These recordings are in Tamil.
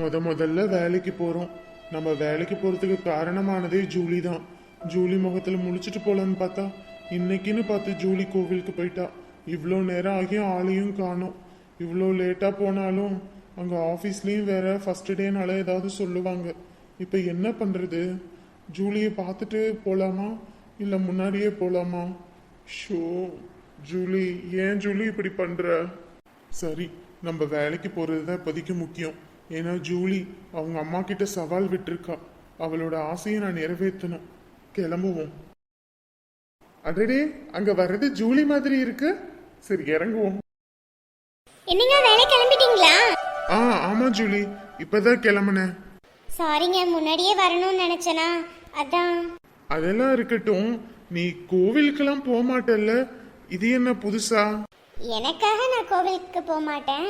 முத முதல்ல வேலைக்கு போகிறோம் நம்ம வேலைக்கு போகிறதுக்கு காரணமானதே ஜூலி தான். ஜூலி முகத்தில் முழிச்சிட்டு போகலான்னு பார்த்தா இன்னைக்குன்னு பார்த்து ஜூலி கோவிலுக்கு போயிட்டா. இவ்வளோ நேரம் ஆகியும் ஆளையும் காணும். இவ்வளோ லேட்டாக போனாலும் அங்கே ஆஃபீஸ்லேயும் வேற ஃபர்ஸ்ட் டேனால ஏதாவது சொல்லுவாங்க. இப்போ என்ன பண்ணுறது ஜூலியை பார்த்துட்டு போகலாமா இல்லை முன்னாடியே போகலாமா ஷோ ஜூலி ஏன் ஜூலி இப்படி பண்ணுற சரி நம்ம வேலைக்கு போகிறது தான் இப்போதைக்கு முக்கியம். ஏன்னா ஜூலி அவங்க அம்மா கிட்ட சவால் விட்டிருக்கா. அவளோட ஆசையை நான் நிறைவேற்றணும். கிளம்புவோம். அடடே அங்க வர்றது ஜூலி மாதிரி இருக்கு. சரி இறங்குவோம். என்னங்க வேலை கிளம்பிட்டீங்களா? ஆ ஆமா ஜூலி. இப்பதான் கிளம்புனேன். சாரிங்க முன்னாடியே வரணும்னு நினைச்சேனா? அதான். அதெல்லாம் இருக்கட்டும். நீ கோவிலுக்கெல்லாம் போக மாட்டல்ல. இது என்ன புதுசா? எனக்காக நான் கோவிலுக்கு போக மாட்டேன்.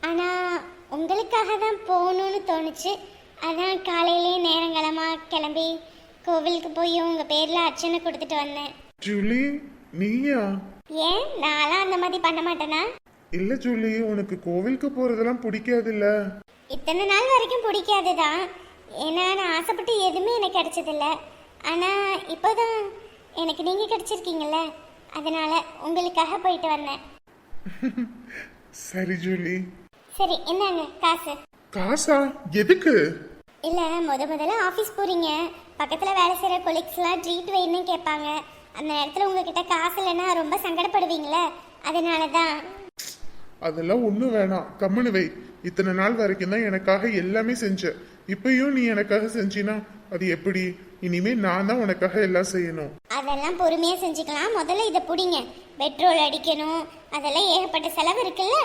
ஆனால் உங்களுக்காக தான் போகணும்னு தோணுச்சு. அதான் காலையிலே நேரங்களமாக கிளம்பி கோவிலுக்கு போய் உங்கள் பேரில் அர்ச்சனை கொடுத்துட்டு வந்தேன். ஜூலி நீயா? ஏன்? நான்லாம் அந்த மாதிரி பண்ண மாட்டேனா? இல்ல ஜூலி உனக்கு கோவிலுக்கு போறதெல்லாம் பிடிக்காதுல்ல? இத்தனை நாள் வரைக்கும் பிடிக்காது தான் ஏன்னா நான் ஆசைப்பட்டு எதுவுமே எனக்கு கிடைச்சதில்ல. ஆனால் இப்போதான் எனக்கு நீங்கள் கிடைச்சிருக்கீங்கல்ல. அதனால உங்களுக்காக போயிட்டு வந்தேன். சரி ஜூலி. சரி என்னங்க காசு. காசா? எதுக்கு? இல்லை முத முதல்ல ஆஃபீஸ் போகிறீங்க பக்கத்தில் வேலை செய்கிற கொலீக்ஸ்லாம் ட்ரீட் வேணும்னு கேட்பாங்க. அந்த நேரத்தில் உங்ககிட்ட காசு இல்லைன்னா ரொம்ப சங்கடப்படுவீங்களே? அதனால தான் அதெல்லாம் ஒண்ணும் வேணாம். கம்முனு வை. இத்தனை நாள் வரைக்கும் தான் எனக்காக எல்லாமே செஞ்ச. இப்பயும் நீ எனக்காக செஞ்சினா அது எப்படி? இனிமே நான் தான் உனக்காக எல்லாம் செய்யணும். அதெல்லாம் பொறுமையாக செஞ்சுக்கலாம். முதல்ல இதை பிடிங்க. பெட்ரோல் அடிக்கணும். அதெல்லாம் ஏகப்பட்ட செலவு இருக்குல்ல?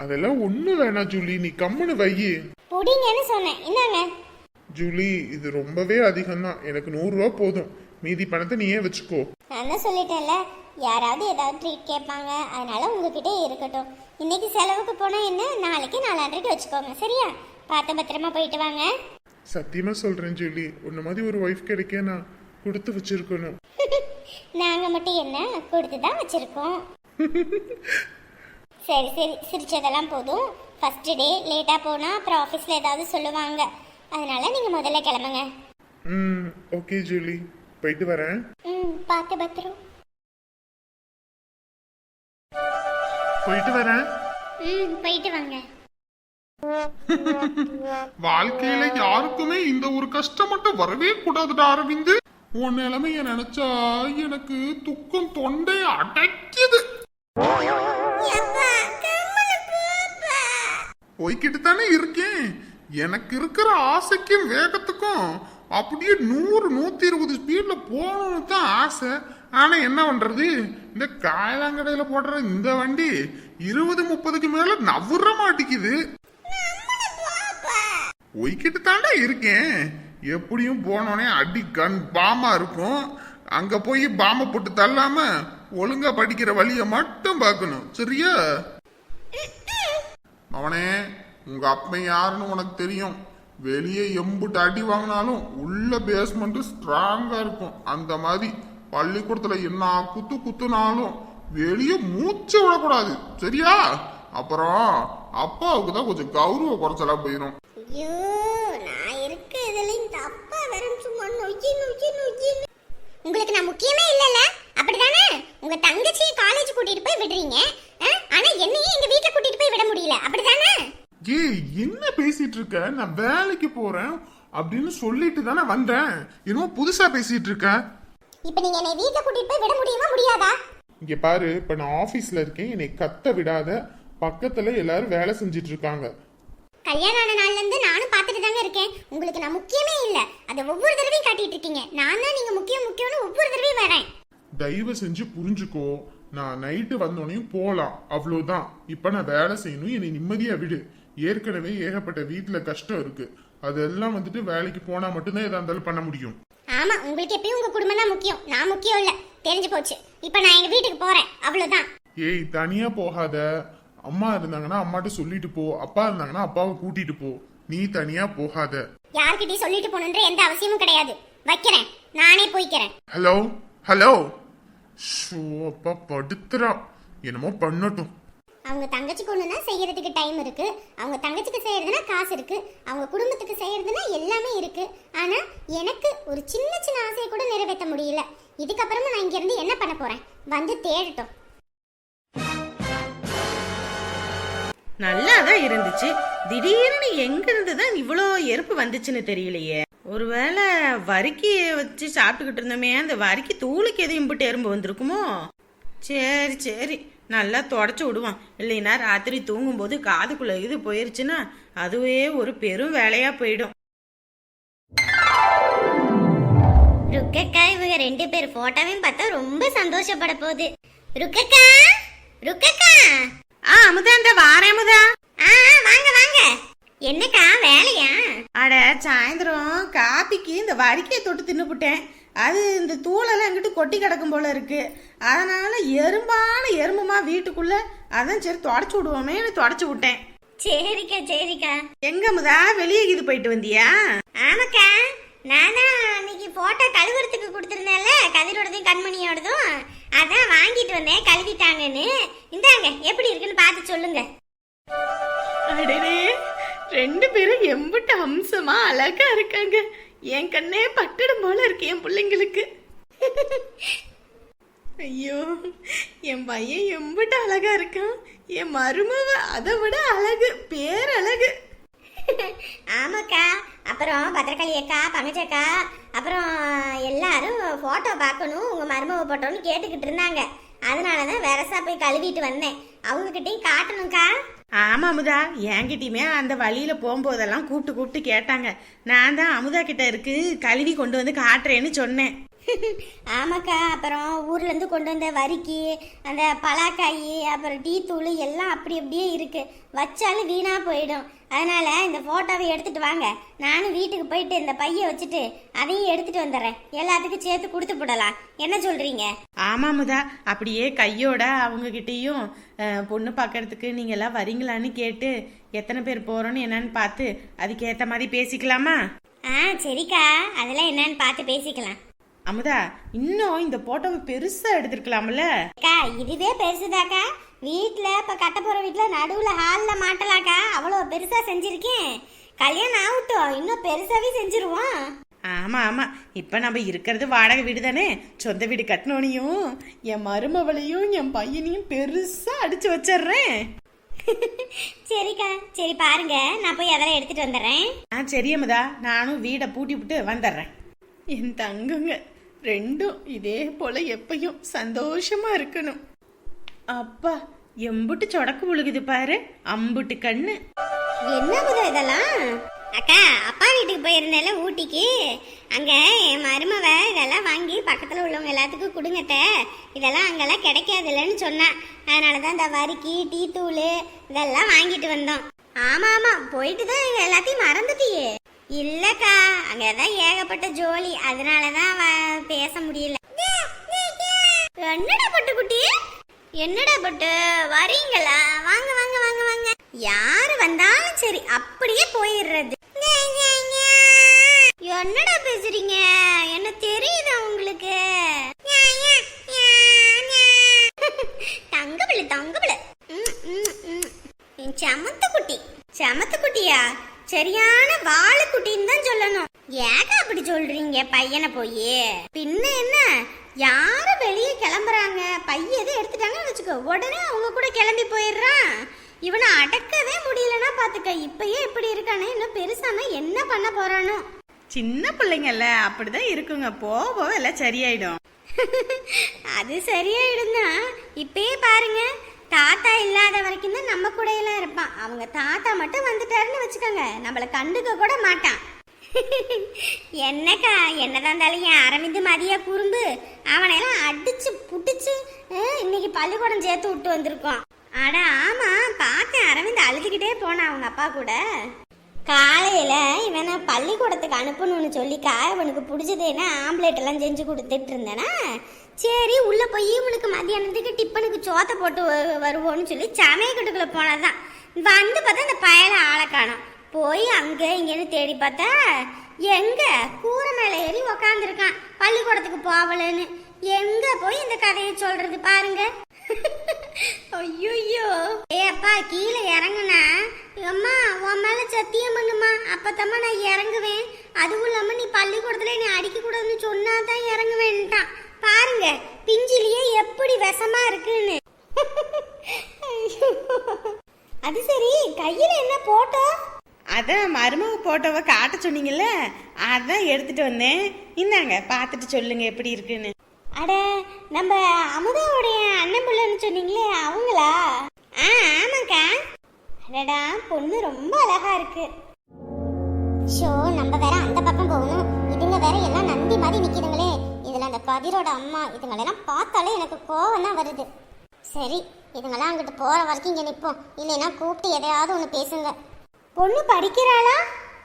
அதெல்லாம் ஒண்ணும் வேணாம் ஜூலி. நீ கம்முனு வையி பிடிங்கன்னு சொன்னேன். இந்தாங்க ஜூலி இது ரொம்பவே அதிகம்தான். எனக்கு நூறு ரூபா போதும். மீதி பணத்தை நீயே வச்சுக்கோ. நான் தான் சொல்லிட்டேன்ல யாராவது ஏதாவது ட்ரீட் கேட்பாங்க. அதனால உங்ககிட்ட இருக்கட்டும். இன்னைக்கு செலவுக்கு போனால் என்ன? நாளைக்கு நாலாயிரம் வச்சுக்கோங்க. சரியா? பார்த்து பத்திரமா போயிட்டு வாங்க. சத்தியமா சொல்றேன் ஜூலி. உன்ன மாதிரி ஒரு ஒய்ஃப் கிடைக்க நான் கொடுத்து வச்சிருக்கணும். நாங்கள் மட்டும் என்ன? கொடுத்து தான் வச்சுருக்கோம். சரி சரி சிரிச்சதெல்லாம் போதும். ஃபர்ஸ்ட் டே லேட்டாக போனால் அப்புறம் ஆஃபீஸில் ஏதாவது சொல்லுவாங்க. அதனால நீங்கள் முதல்ல கிளம்புங்க. ம் ஓகே ஜூலி. போயிட்டு வரேன். ம் பார்த்து பத்திரம். போயிட்டு வரேன். ம் போயிட்டு வாங்க. வாழ்க்கையில யாருக்குமே இந்த ஒரு கஷ்டம் மட்டும் வரவே கூடாதுடா அரவிந்து. உன் நிலைமைய நினைச்சா எனக்கு துக்கம் தொண்டை அடைக்குது. போய்கிட்டு தானே இருக்கேன். எனக்கு இருக்கிற ஆசைக்கும் வேகத்துக்கும் அப்படியே நூறு நூற்றி இருபது ஸ்பீடில் போகணும்னு தான் ஆசை. ஆனால் என்ன பண்ணுறது இந்த காயலாங்கடையில் போடுற இந்த வண்டி இருபது முப்பதுக்கு மேலே நவுற மாட்டேங்குது ஒய்கிட்டு தாண்டா இருக்கேன். எப்படியும் போனோடனே அடி கண் பாமா இருக்கும். அங்கே போய் பாம்பை போட்டு தள்ளாமல் ஒழுங்காக படிக்கிற வழியை மட்டும் பார்க்கணும். சரியா? அவனே உங்க அப்பன் யாருன்னு உனக்கு தெரியும். வெளியே எம்புட்டு அடி வாங்கினாலும் உள்ள பேஸ்மெண்ட்டு ஸ்ட்ராங்காக இருக்கும். அந்த மாதிரி பள்ளிக்கூடத்தில் என்ன குத்து குத்துனாலும் வெளியே மூச்சு விடக்கூடாது. சரியா? அப்புறம் அப்பாவுக்கு தான் கொஞ்சம் கௌரவ குறைச்சலா போயிடும் ஐயோ நான் இருக்க சும்மா நொய்யி நொய்யி நொய்யி. உங்களுக்கு நான் முக்கியமே இல்லைல்ல? அப்படிதானே? உங்க தங்கச்சியை காலேஜ் கூட்டிட்டு போய் விடுறீங்க ஆ? ஆனா என்னையும் எங்க வீட்ல கூட்டிட்டு போய் விட முடியல அப்படிதானே ஏய் என்ன பேசிட்டு இருக்க? நான் வேலைக்கு போறேன் அப்படின்னு சொல்லிட்டு தானே வந்தேன். இன்னும் புதுசா பேசிட்டு இருக்க. இப்ப நீங்க என்னை வீட்ல கூட்டிட்டு போய் விட முடியுமா முடியாதா? இங்க பாரு இப்ப நான் ஆபீஸ்ல இருக்கேன். என்னை கத்த விடாத. பக்கத்துல எல்லாரும் வேலை செஞ்சிட்டு இருக்காங்க. கல்யாணம் ஆன நாள்ல இருந்து நானும் பார்த்துட்டு தாங்க இருக்கேன். உங்களுக்கு நான் முக்கியமே இல்ல. அதை ஒவ்வொரு தடவையும் காட்டிட்டு இருக்கீங்க. நான் தான் நீங்க முக்கியம் முக்கியம்னு ஒவ்வொரு தடவையும் வரேன். தயவு செஞ்சு புரிஞ்சுக்கோ. நான் நைட்டு வந்தோடனையும் போலாம். அவ்வளவுதான். இப்ப நான் வேலை செய்யணும். என்னை நிம்மதியா விடு. ஏற்கனவே ஏகப்பட்ட வீட்டுல கஷ்டம் இருக்கு. அதெல்லாம் வந்துட்டு வேலைக்கு போனா மட்டும்தான் எதா இருந்தாலும் பண்ண முடியும். ஆமா உங்களுக்கு எப்பயும் உங்க குடும்பம் தான் முக்கியம். நான் முக்கியம் இல்ல. தெரிஞ்சு போச்சு. இப்ப நான் எங்க வீட்டுக்கு போறேன். அவ்வளவுதான். ஏய் தனியா போகாத. அம்மா இருந்தாங்கன்னா அம்மாட்ட சொல்லிட்டு போ. அப்பா இருந்தாங்கன்னா அப்பாவை கூட்டிட்டு போ. நீ தனியா போகாத. யார்கிட்டயும் சொல்லிட்டு போகணுன்ற எந்த அவசியமும் கிடையாது. வைக்கிறேன். நானே போய்க்கிறேன். ஹலோ? ஹலோ? ஷோ அப்பா படுத்துறா. என்னமோ பண்ணட்டும். அவங்க தங்கச்சிக்கு ஒன்றுனா செய்யறதுக்கு டைம் இருக்கு. அவங்க தங்கச்சிக்கு செய்யறதுனா காசு இருக்கு. அவங்க குடும்பத்துக்கு செய்யறதுனா எல்லாமே இருக்கு. ஆனா எனக்கு ஒரு சின்ன சின்ன ஆசையை கூட நிறைவேற்ற முடியல. இதுக்கப்புறமா நான் இங்கேருந்து என்ன பண்ண போறேன்? வந்து தேடட்டும். நல்லா தான் இருந்துச்சு. திடீர்னு எங்க இருந்து தான் இவ்வளோ எருப்பு வந்துச்சுன்னு தெரியலையே. ஒருவேளை வரிக்கி வச்சு சாப்பிட்டுக்கிட்டு இருந்தோமே அந்த வரிக்கி தூளுக்கு எதுவும் இம்பிட்டு எறும்பு வந்திருக்குமோ? சரி சரி. நல்லா தொடச்சி விடுவான். இல்லைன்னா ராத்திரி தூங்கும்போது காதுக்குள்ள இது போயிருச்சுன்னா அதுவே ஒரு பெரும் வேலையா போயிடும். ருக்கக்கா இவங்க ரெண்டு பேர் போட்டோவையும் பார்த்தா ரொம்ப சந்தோஷப்பட போகுது. ருக்கக்கா ருக்கக்கா. ஆ அமுதா இந்த வாரேன் அமுதா. ஆ வாங்க வாங்க. என்னக்கா வேலையா? அட சாயந்தரம் காப்பிக்கு இந்த வரிக்கையை தொட்டு தின்னுப்புட்டேன் அது இந்த தூளெல்லாம் எங்கிட்ட கொட்டி கிடக்கும் போல இருக்கு. அதனால எறும்பான எறும்புமா வீட்டுக்குள்ள அதான் சரி தொடச்சு விடுவோமேன்னு தொடச்சு விட்டேன். சரிக்கா சரிக்கா. எங்க முதா வெளியே இது போயிட்டு வந்தியா? ஆமாக்கா நான் அன்னைக்கு போட்டோ கழுவுறதுக்கு கொடுத்துருந்தேன்ல கதிரோடதும் கண்மணியோடதும். அதான் வாங்கிட்டு வந்தேன் கழுவிட்டாங்கன்னு. இந்தாங்க எப்படி இருக்குன்னு பார்த்து சொல்லுங்க. அடடே ரெண்டு பேரும் எம்பிட்டு அம்சமா அழகா இருக்காங்க. என் கண்ணே பட்டடம் போல இருக்கு என் பிள்ளைங்களுக்கு. ஐயோ என் பையன் எம்பிட்ட அழகா இருக்கான். என் மருமவ அதை விட அழகு பேரழகு. ஆமாக்கா அப்புறம் பத்திரக்காளி அக்கா பங்கச்சக்கா அப்புறம் எல்லாரும் போட்டோ பார்க்கணும் உங்க மருமக போட்டோன்னு கேட்டுக்கிட்டு இருந்தாங்க. அதனால தான் வெரசா போய் கழுவிட்டு வந்தேன். அவங்க காட்டணும்க்கா. ஆமாம் அமுதா. என்கிட்டயுமே அந்த வழியில் போகும்போதெல்லாம் கூப்பிட்டு கூப்பிட்டு கேட்டாங்க. நான் தான் அமுதா கிட்ட இருக்கு கழுவி கொண்டு வந்து காட்டுறேன்னு சொன்னேன். ஆமாக்கா அப்புறம் ஊர்ல இருந்து கொண்டு வந்த வரிக்கி அந்த பலாக்காய் அப்புறம் டீ தூள் எல்லாம் அப்படி அப்படியே இருக்கு. வச்சாலும் வீணா போயிடும். அதனால இந்த போட்டோவை எடுத்துட்டு வாங்க. நானும் வீட்டுக்கு போயிட்டு இந்த பைய வச்சுட்டு அதையும் எடுத்துட்டு வந்துடுறேன். எல்லாத்துக்கும் சேர்த்து கொடுத்து போடலாம். என்ன சொல்றீங்க? ஆமா அமுதா அப்படியே கையோட அவங்க கிட்டயும் அஹ், பொண்ணு பார்க்கறதுக்கு நீங்க எல்லாம் வரீங்களான்னு கேட்டு எத்தனை பேர் போறோன்னு என்னன்னு பார்த்து அதுக்கேத்த மாதிரி பேசிக்கலாமா? ஆ சரிக்கா. அதெல்லாம் என்னன்னு பார்த்து பேசிக்கலாம். அமுதா இன்னும் இந்த போட்டோவை பெருசா எடுத்திருக்கலாம்ல? அக்கா இதுவே பெருசுதாக்கா. வீட்டில் இப்போ கட்ட போகிற வீட்டில் நடுவில் ஹாலில் மாட்டலாக்கா. அவ்வளோ பெருசாக செஞ்சுருக்கேன். கல்யாணம் ஆகட்டும். இன்னும் பெருசாகவே செஞ்சுருவோம். ஆமா ஆமா. இப்ப நம்ம இருக்கிறது வாடகை வீடு தானே? சொந்த வீடு கட்டினோனையும் என் மருமவளையும் என் பையனையும் பெருசா அடிச்சு வச்சிடுறேன். சரிக்கா. சரி பாருங்க. நான் போய் அதெல்லாம் எடுத்துட்டு வந்துடுறேன். ஆ சரி அமுதா. நானும் வீடை பூட்டி விட்டு வந்துடுறேன். என் தங்குங்க ரெண்டும் இதே போல எப்பயும் சந்தோஷமா இருக்கணும். அப்பா எம்புட்டு சொடக்கு விழுகுது பாரு அம்புட்டு கண்ணு. என்ன புது இதெல்லாம்? அக்கா அப்பா வீட்டுக்கு போயிருந்தேன்ல ஊட்டிக்கு. அங்க என் மருமவ இதெல்லாம் வாங்கி பக்கத்துல உள்ளவங்க எல்லாத்துக்கும் கொடுங்கட்ட இதெல்லாம் அங்கெல்லாம் கிடைக்காதுல்லன்னு சொன்னேன் அதனால தான் இந்த வரிக்கி டீ தூள் இதெல்லாம் வாங்கிட்டு வந்தோம். ஆமா ஆமா போயிட்டு தான் எல்லாத்தையும் மறந்துட்டியே. இல்லக்கா அங்கதான் ஏகப்பட்ட ஜோலி. அதனால தான் பேச முடியல. என்னடா பட்டு குட்டி? என்னடா பட்டு? வரீங்களா? வாங்க வாங்க வாங்க வாங்க. யாரு வந்தாலும் சரி அப்படியே போயிடுறது. என்னடா பேசுறீங்க என்ன தெரியுதா உங்களுக்கு தங்கபிள்ளை தங்கபிள்ளை ம், ம், ம். என் சமத்து குட்டி சமத்து குட்டியா சரியான வாழை குட்டின்னு தான் சொல்லணும். ஏங்க அப்படி சொல்றீங்க பையனை போய்? பின்ன என்ன? யாரு வெளியே கிளம்புறாங்க? பைய எதை எடுத்துட்டாங்கன்னு வச்சுக்கோ. உடனே அவங்க கூட கிளம்பி போயிடுறான். இவனை அடக்கவே முடியலன்னா பாத்துக்க. இப்பயே இப்படி இருக்கானே இன்னும் பெருசானா என்ன பண்ண போறானோ? சின்ன பிள்ளைங்கல்ல அப்படிதான் இருக்குங்க. போக போக எல்லாம் சரியாயிடும். அது சரியாயிடும்னா இப்பயே பாருங்க. தாத்தா இல்லாத வரைக்கும் தான் நம்ம கூடையெல்லாம் இருப்பான். அவங்க தாத்தா மட்டும் வந்துட்டாருன்னு வச்சுக்கோங்க. நம்மளை கண்டுக்க கூட மாட்டான். என்னக்கா என்னதான் இருந்தாலும் என் அரவிந்து மதியா குறும்பு. அவனையெல்லாம் அடிச்சு புடிச்சு இன்னைக்கு பள்ளிக்கூடம் சேர்த்து விட்டு வந்திருக்கோம் அட ஆமா பார்த்தேன். அரவிந்த் அழுதுகிட்டே போனான் அவங்க அப்பா கூட. காலையில இவனை பள்ளிக்கூடத்துக்கு அனுப்பணும்னு சொல்லிக்கா இவனுக்கு பிடிச்சதேன்னா ஆம்லேட் எல்லாம் செஞ்சு கொடுத்துட்டு இருந்தேனா? சரி உள்ள போய் இவனுக்கு மதியானத்துக்கு டிப்பனுக்கு சோத்தை போட்டு வ- வருவோம்னு சொல்லி சமையக்கட்டுக்குள்ள போனதான் வந்து பார்த்தா இந்த பயலை ஆளை காணும். போய் அங்க இங்கன்னு தேடி பார்த்தா எங்க? கூரை மேல ஏறி உக்காந்துருக்கான். பள்ளிக்கூடத்துக்கு போவலன்னு. எங்க போய் இந்த கதையை சொல்றது பாருங்க. ஐயோ ஏ அப்பா கீழே இறங்குனா அம்மா உன் மேல சத்தியம் பண்ணுமா? அப்பத்தம்மா நான் இறங்குவேன். அதுவும் இல்லாம நீ பள்ளிக்கூடத்துல நீ அடிக்க கூடாதுன்னு சொன்னாதான் இறங்குவேன்ட்டான். பாருங்க பிஞ்சிலேயே எப்படி விஷமா இருக்குன்னு. அது சரி கையில என்ன போட்டோ? அதான் மருமக போட்டோவை காட்ட சொன்னீங்கல்ல அதான் எடுத்துட்டு வந்தேன். இந்தாங்க பார்த்துட்டு சொல்லுங்க எப்படி இருக்குன்னு. அட நம்ம அமுதாவுடைய அண்ணன் பிள்ளைன்னு சொன்னீங்களே அவங்களா? ஆ ஆமாக்கா. அடடா பொண்ணு ரொம்ப அழகா இருக்கு. ஷோ நம்ம வேற அந்த பக்கம் போகணும். இதுங்க வேற எல்லாம் நந்தி மாதிரி நிக்குதுங்களே. கதிரோட அம்மா இதுங்களெல்லாம் பார்த்தாலே எனக்கு கோவம் தான் வருது. சரி இதுங்கெல்லாம் அங்கிட்டு போற வரைக்கும் இங்க நிப்போம். இல்லைன்னா கூப்பிட்டு எதையாவது ஒன்று பேசுங்க. பொண்ணு படிக்கிறாளா?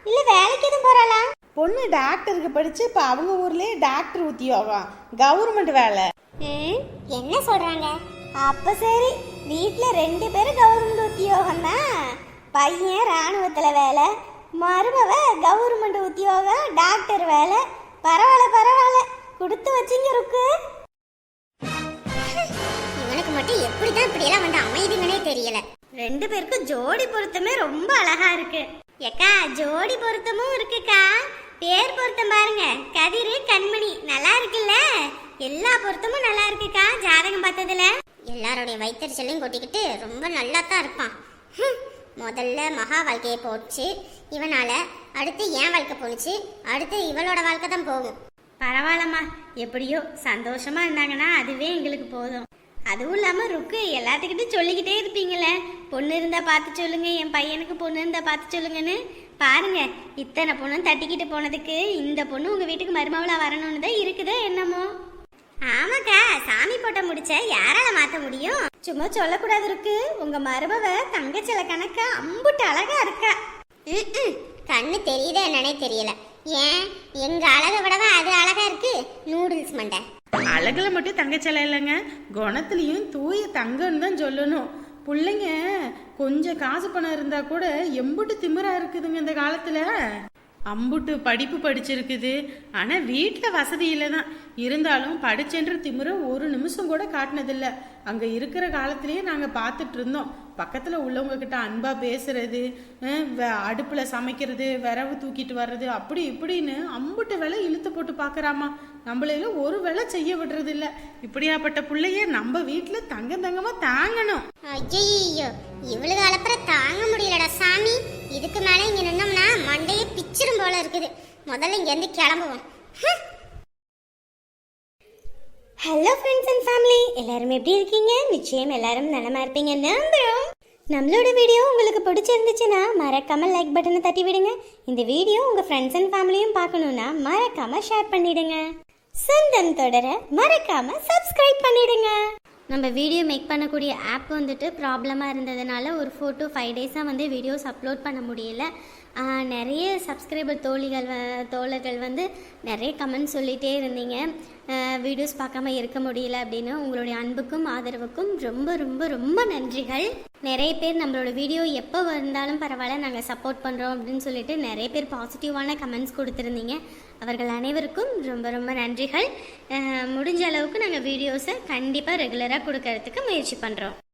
இல்ல வேலைக்கு எதுவும் போறாளா? பொண்ணு டாக்டருக்கு படிச்சு இப்போ அவங்க ஊர்லயே டாக்டர் உத்தியோகம் கவர்மெண்ட் வேலை. ம், என்ன சொல்றாங்க? அப்ப சரி வீட்ல ரெண்டு பேரும் கவர்மெண்ட் உத்தியோகம் தான். பையன் ராணுவத்துல வேலை மருமவ கவர்மெண்ட் உத்தியோகம் டாக்டர் வேலை. பரவாயில்ல பரவாயில்ல. கொடுத்து வச்சிங்க இருக்கு இவனுக்கு மட்டும் எப்படிதான் இப்படி எல்லாம் வந்து அமைதிங்கனே தெரியல. ரெண்டு பேருக்கும் ஜோடி பொருத்தமே ரொம்ப அழகா இருக்கு. ஏக்கா ஜோடி பொருத்தமும் இருக்குக்கா. பேர் பொருத்தம் பாருங்க. கதிரு கண்மணி நல்லா இருக்குல்ல? எல்லா பொருத்தமும் நல்லா இருக்குக்கா ஜாதகம் பார்த்ததுல. எல்லாருடைய வைத்தறிச்சலையும் கொட்டிக்கிட்டு ரொம்ப நல்லா தான் இருப்பான் முதல்ல மகா வாழ்க்கையை போச்சு. இவனால அடுத்து என் வாழ்க்கை போணுச்சு. அடுத்து இவளோட வாழ்க்கை தான் போகும். பரவாயில்லம்மா. எப்படியோ சந்தோஷமா இருந்தாங்கன்னா அதுவே எங்களுக்கு போதும். அதுவும் இல்லாம ருக்கு எல்லாத்துக்கிட்டும் சொல்லிக்கிட்டே இருப்பீங்களே பொண்ணு இருந்தா பார்த்து சொல்லுங்க என் பையனுக்கு பொண்ணு இருந்தா பார்த்து சொல்லுங்கன்னு. பாருங்க இத்தனை பொண்ணும் தட்டிக்கிட்டு போனதுக்கு இந்த பொண்ணு உங்க வீட்டுக்கு மருமவளா வரணும்னு தான் இருக்குதோ என்னமோ. ஆமாக்கா சாமி போட்ட முடிச்ச யாரால மாத்த முடியும்? சும்மா சொல்லக்கூடாது இருக்கு உங்க மருமவ தங்கச்சில கணக்க அம்புட்டு அழகா இருக்கா. கண்ணு தெரியுதா என்னன்னே தெரியல. ஏன்? எங்க அழகை விடவா அது அழகா இருக்கு? நூடுல்ஸ் மண்டை. அழகுல மட்டும் தங்கச்சலை இல்லைங்க. குணத்துலயும் தூய தங்கம்னு தான் சொல்லணும். பிள்ளைங்க கொஞ்சம் காசு பணம் இருந்தா கூட எம்புட்டு திமிரா இருக்குதுங்க இந்த காலத்துல. அம்புட்டு படிப்பு படிச்சிருக்குது. ஆனா வீட்டுல வசதி இல்லை தான் இருந்தாலும் படிச்சென்ற திமிர ஒரு நிமிஷம் கூட காட்டினதில்லை. அங்கே இருக்கிற காலத்திலேயே நாங்கள் பார்த்துட்டு இருந்தோம். பக்கத்தில் உள்ளவங்கக்கிட்ட அன்பாக பேசுறது அடுப்பில் வ- சமைக்கிறது விரவு தூக்கிட்டு வர்றது அப்படி இப்படின்னு அம்புட்டு வேலை இழுத்து போட்டு பார்க்குறாமா. நம்மளையில ஒரு வேலை செய்ய விடுறது இல்லை. இப்படியாப்பட்ட பிள்ளைய நம்ம வீட்டில் தங்க தங்கமாக தாங்கணும். ஐயோ இவ்வளவு அளப்புற தாங்க முடியலடா சாமி. இதுக்கு மேலே இங்கே நின்னோம்னா மண்டையே பிச்சிரும் போல இருக்குது. முதல்ல இங்கேருந்து கிளம்புவோம். கிளம்புவோம் ஹலோ ஃப்ரெண்ட்ஸ் அண்ட் ஃபேமிலி எல்லாரும் எப்படி இருக்கீங்க? நிச்சயம் எல்லாரும் நலமா இருப்பீங்க நம்புறோம். நம்மளோட வீடியோ உங்களுக்கு பிடிச்சிருந்துச்சுன்னா மறக்காம லைக் பட்டனை தட்டி விடுங்க. இந்த வீடியோ உங்க ஃப்ரெண்ட்ஸ் அண்ட் ஃபேமிலியும் பார்க்கணும்னா மறக்காம ஷேர் பண்ணிடுங்க. சொந்தம் தொடர மறக்காம சப்ஸ்கிரைப் பண்ணிடுங்க. நம்ம வீடியோ மேக் பண்ணக்கூடிய ஆப் வந்துட்டு ப்ராப்ளமாக இருந்ததுனால ஒரு ஃபோர் டு ஃபைவ் டேஸாக வந்து வீடியோஸ் அப்லோட் பண்ண முடியல. நிறைய சப்ஸ்கிரைபர் தோழிகள் வ- தோழர்கள் வந்து நிறைய கமெண்ட் சொல்லிகிட்டே இருந்தீங்க. வீடியோஸ் பார்க்காம இருக்க முடியல அப்படின்னு உங்களுடைய அன்புக்கும் ஆதரவுக்கும் ரொம்ப ரொம்ப ரொம்ப நன்றிகள். நிறைய பேர் நம்மளோட வீடியோ எப்போ வந்தாலும் பரவாயில்ல நாங்கள் சப்போர்ட் பண்ணுறோம் அப்படின்னு சொல்லிட்டு நிறைய பேர் பாசிட்டிவான கமெண்ட்ஸ் கொடுத்துருந்தீங்க. அவர்கள் அனைவருக்கும் ரொம்ப ரொம்ப நன்றிகள். முடிஞ்ச அளவுக்கு நாங்கள் வீடியோஸை கண்டிப்பாக ரெகுலராக கொடுக்கறதுக்கு முயற்சி பண்ணுறோம்